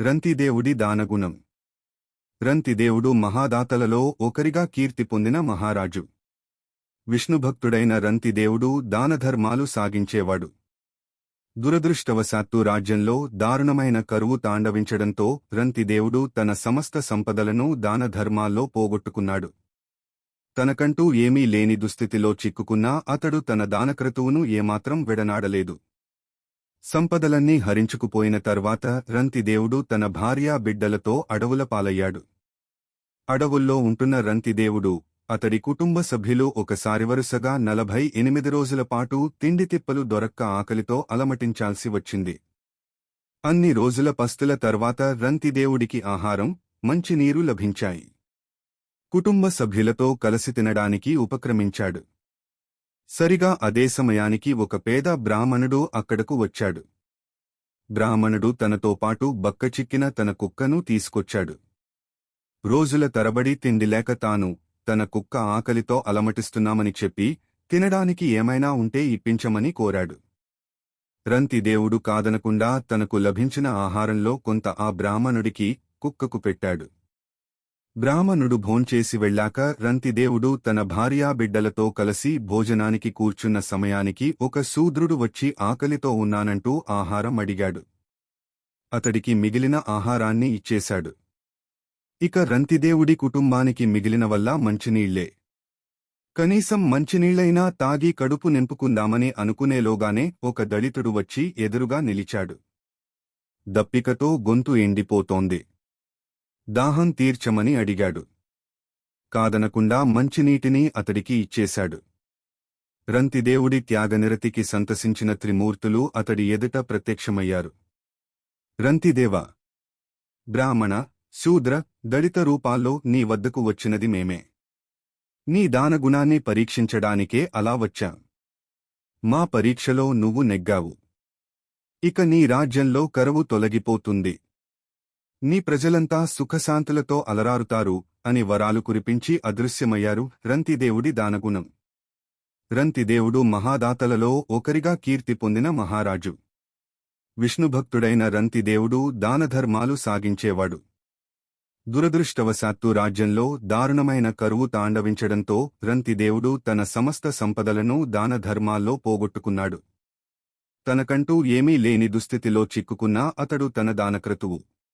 రంతిదేవుడి దానగుణం. రంతిదేవుడు మహాదాతలలో ఒకరిగా కీర్తి పొందిన మహారాజు. విష్ణుభక్తుడైన రంతిదేవుడు దానధర్మాలు సాగించేవాడు. దురదృష్టవశాత్తు రాజ్యంలో దారుణమైన కరువు తాండవించడంతో రంతిదేవుడు తన సమస్త సంపదలను దానధర్మాల్లో పోగొట్టుకున్నాడు. తనకంటూ ఏమీ లేని దుస్థితిలో చిక్కుకున్నా అతడు తన దానక్రతువును ఏమాత్రం విడనాడలేదు. సంపదలన్నీ హరించుకుపోయిన తర్వాత రంతిదేవుడు తన భార్యా బిడ్డలతో అడవుల పాలయ్యాడు. అడవుల్లో ఉంటున్న రంతిదేవుడు అతడి కుటుంబ సభ్యులు ఒకసారి వరుసగా నలభై ఎనిమిది రోజుల పాటు తిండితిప్పలు దొరక్క ఆకలితో అలమటించాల్సి వచ్చింది. అన్ని రోజుల పస్తుల తర్వాత రంతిదేవుడికి ఆహారం మంచినీరు లభించాయి. కుటుంబ సభ్యులతో కలసి తినడానికి ఉపక్రమించాడు. సరిగా అదే సమయానికి ఒక పేద బ్రాహ్మణుడు అక్కడకు వచ్చాడు. బ్రాహ్మణుడు తనతో పాటు బక్కచిక్కిన తన కుక్కను తీసుకొచ్చాడు. రోజుల తరబడి తిండిలేక తాను తన కుక్క ఆకలితో అలమటిస్తున్నామని చెప్పి తినడానికి ఏమైనా ఉంటే ఇప్పించమని కోరాడు. రంతిదేవుడు కాదనకుండా తనకు లభించిన ఆహారంలో కొంత ఆ బ్రాహ్మణుడికి కుక్కకు పెట్టాడు. బ్రాహ్మణుడు భోంచేసి వెళ్ళాక రంతిదేవుడు తన భార్యా బిడ్డలతో కలిసి భోజనానికి కూర్చున్న సమయానికి ఒక శూద్రుడు వచ్చి ఆకలితో ఉన్నానంటూ ఆహారం అడిగాడు. అతడికి మిగిలిన ఆహారాన్ని ఇచ్చేశాడు. ఇక రంతిదేవుడి కుటుంబానికి మిగిలిన వల్ల మంచినీళ్ళే. కనీసం మంచినీళ్ళైనా తాగి కడుపు నింపుకుందామని అనుకునేలోగానే ఒక దళితుడు వచ్చి ఎదురుగా నిలిచాడు. దప్పికతో గొంతు ఎండిపోతోంది. దాహం తీర్చమని అడిగాడు. కాదనకుండా మంచినీటిని అతడికి ఇచ్చేశాడు. రంతిదేవుడి త్యాగనిరతికి సంతసించిన త్రిమూర్తులు అతడి ఎదుట ప్రత్యక్షమయ్యారు. రంతిదేవ బ్రాహ్మణ శూద్ర దళిత రూపాల్లో నీ వద్దకు వచ్చినది మేమే. నీ దానగుణాన్ని పరీక్షించడానికే అలా వచ్చా. మా పరీక్షలో నువ్వు నెగ్గావు. ఇక నీ రాజ్యంలో కరువు తొలగిపోతుంది. నీ ప్రజలంతా సుఖశాంతులతో అలరారుతారు అని వరాలు కురిపించి అదృశ్యమయ్యారు. రంతిదేవుడి దానగుణం. రంతిదేవుడు మహాదాతలలో ఒకరిగా కీర్తి పొందిన మహారాజు. విష్ణుభక్తుడైన రంతిదేవుడు దానధర్మాలు సాగించేవాడు. దురదృష్టవశాత్తు రాజ్యంలో దారుణమైన కరువు తాండవించడంతో రంతిదేవుడు తన సమస్త సంపదలను దానధర్మాల్లో పోగొట్టుకున్నాడు. తనకంటూ ఏమీ లేని దుస్థితిలో చిక్కుకున్నా అతడు తన దానక్రతువు.